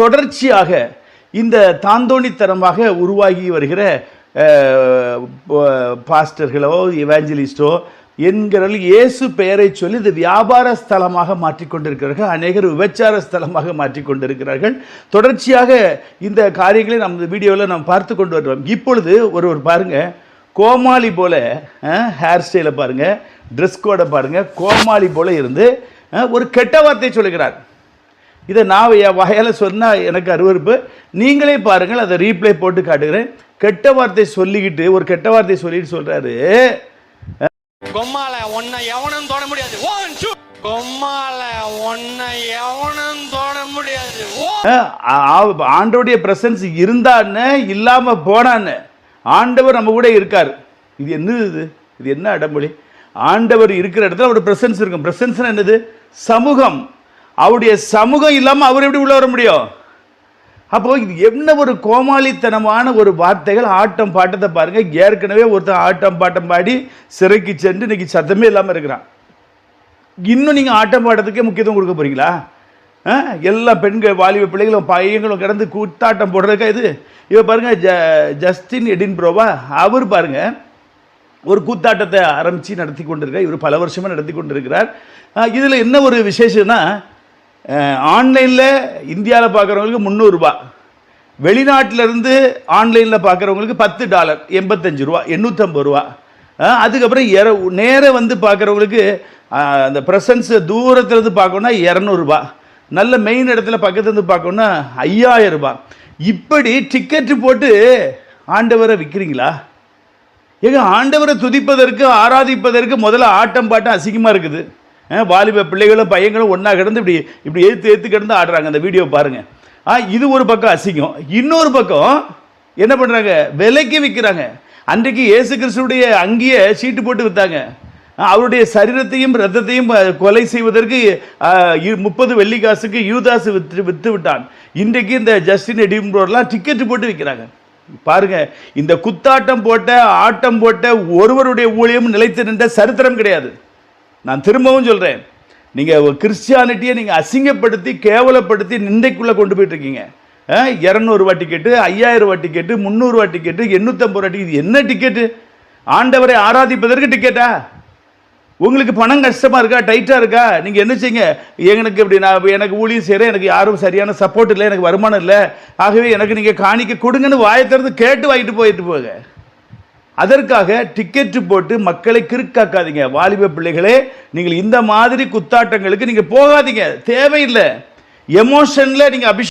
தொடர்ச்சியாக இந்த தாந்தோணித்தனமாக உருவாகி வருகிற பாஸ்டர்களோ இவாஞ்சலிஸ்டோ என்கிறவர்கள் இயேசு பெயரை சொல்லி இது வியாபார ஸ்தலமாக மாற்றிக்கொண்டிருக்கிறார்கள் அநேகர் விபச்சார ஸ்தலமாக மாற்றிக்கொண்டிருக்கிறார்கள் தொடர்ச்சியாக இந்த காரியங்களை நம்ம வீடியோவில் நாம் பார்த்து கொண்டு வருவோம் இப்பொழுது ஒருவர் பாருங்கள் கோமாளி போல ஹேர் ஸ்டைலை பாருங்கள் ட்ரெஸ் கோடை பாருங்கள் கோமாளி போல இருந்து ஒரு கெட்ட வார்த்தையை சொல்லுகிறார். இதை நான் என் வகையில் சொன்னால் எனக்கு அருவருப்பு. நீங்களே பாருங்கள் அதை ரீப்ளே போட்டு காட்டுகிறேன். கெட்ட வார்த்தை சொல்லிக்கிட்டு ஒரு கெட்ட வார்த்தை சொல்லிட்டு சொல்கிறாரு கொம்மால உன்னை எவனும் தொட முடியாது. கொம்மால உன்னை எவனும் தொட முடியாது. ஓ ஆண்டவருடைய பிரசன்ஸ் இருந்தான்னு இல்லாமல் போனான்னு. ஆண்டவர் நம்ம கூட இருக்கார். இது என்னது இது? இது என்ன அடமொழி ஆண்டவர் இருக்கிற இடத்துல ஒரு பிரசன்ஸ் இருக்கும். பிரசன்ஸ் என்னது? சமூகம். அவருடைய சமூகம் இல்லாமல் அவர் எப்படி உள்ள வர முடியும்? அப்போ இது என்ன ஒரு கோமாளித்தனமான ஒரு வார்த்தைகள்? ஆட்டம் பாட்டத்தை பாருங்க. ஏற்கனவே ஒருத்தன் ஆட்டம் பாட்டம் பாடி சிறைக்கு சென்று இன்னைக்கு சத்தமே இல்லாமல் இருக்கிறான். இன்னும் நீங்கள் ஆட்டம் பாட்டத்துக்கே முக்கியத்துவம் கொடுக்க போறீங்களா? ஆ? எல்லா பெண்கள் வாலிப பிள்ளைகளும் பையங்களும் கிடந்து கூத்தாட்டம் போடுறதுக்கா இது? இவ பாருங்க ஜ ஜஸ்டின் எடின்புரோவா அவர் பாருங்க ஒரு கூத்தாட்டத்தை ஆரம்பித்து நடத்தி கொண்டிருக்கார். இவர் பல வருஷமாக நடத்தி கொண்டிருக்கிறார். இதில் என்ன ஒரு விசேஷம்னா ஆன்லைனில் இந்தியாவில் பார்க்குறவங்களுக்கு முந்நூறுரூபா வெளிநாட்டிலேருந்து ஆன்லைனில் பார்க்குறவங்களுக்கு பத்து டாலர் எண்பத்தஞ்சு ரூபா எண்ணூற்றம்பது ரூபா. அதுக்கப்புறம் எர நேராக வந்து பார்க்குறவங்களுக்கு அந்த ப்ரெசன்ஸை தூரத்துலேருந்து பார்க்கணுன்னா இரநூறுபா நல்ல மெயின் இடத்துல பக்கத்துலேருந்து பார்க்கணுன்னா ஐயாயிரம் ரூபா. இப்படி டிக்கெட்டு போட்டு ஆண்டவரை விற்கிறீங்களா ஏங்க ஆண்டவரை துதிப்பதற்கு ஆராதிப்பதற்கு முதல்ல ஆட்டம் பாட்டம் அசிங்கமாக இருக்குது. வாலிப பிள்ளைகளும் பையங்களும் ஒன்றா கிடந்து இப்படி இப்படி ஏற்று ஏற்று கிடந்து ஆடுறாங்க அந்த வீடியோ பாருங்கள் ஆ இது ஒரு பக்கம் அசிங்கம். இன்னொரு பக்கம் என்ன பண்ணுறாங்க விலைக்கு விற்கிறாங்க அன்றைக்கு இயேசு கிறிஸ்துடைய அங்கேயே சீட்டு போட்டு விற்றாங்க அவருடைய சரீரத்தையும் ரத்தத்தையும் கொலை செய்வதற்கு முப்பது வெள்ளிக்காசுக்கு யூதாஸ் விற்று விற்று விட்டான். இன்றைக்கு இந்த ஜஸ்டின் எடிம்போர்லாம் டிக்கெட் போட்டு விற்கிறாங்க பாருங்க இந்த குத்தாட்டம் போட்ட ஆட்டம் போட்ட ஒருவருடைய ஊழியம் நிலைத்து நின்ற சரித்திரம் கிடையாது. நான் திரும்பவும் சொல்கிறேன் நீங்கள் கிறிஸ்டியானிட்டியை நீங்கள் அசிங்கப்படுத்தி கேவலப்படுத்தி நிந்தைக்குள்ளே கொண்டு போயிட்டுருக்கீங்க. இரநூறுவா டிக்கெட்டு ஐயாயிரம் ரூபா டிக்கெட்டு முந்நூறுரூவா டிக்கெட்டு எண்ணூற்றம்பது ரூபா டிக்கெட் இது என்ன டிக்கெட்டு ஆண்டவரை ஆராதிப்பதற்கு டிக்கெட்டா உங்களுக்கு பணம் கஷ்டமாக இருக்கா? டைட்டாக இருக்கா? நீங்கள் என்ன செய்யுங்க? எனக்கு இப்படி நான் எனக்கு ஊழியம் செய்கிறேன் எனக்கு யாரும் சரியான சப்போர்ட் இல்லை எனக்கு வருமானம் இல்லை. ஆகவே எனக்கு நீங்கள் காணிக்க கொடுங்கன்னு வாயை கேட்டு வாங்கிட்டு போயிட்டு போங்க. அதற்காக டிக்கெட்டு போட்டு மக்களை கிறுக்காக்காதீங்க. வாலிப பிள்ளைகளே நீங்கள் இந்த மாதிரி குத்தாட்டங்களுக்கு நீங்க போகாதீங்க. தேவையில்லை. எமோஷன்ல நீங்க அபிஷேகம்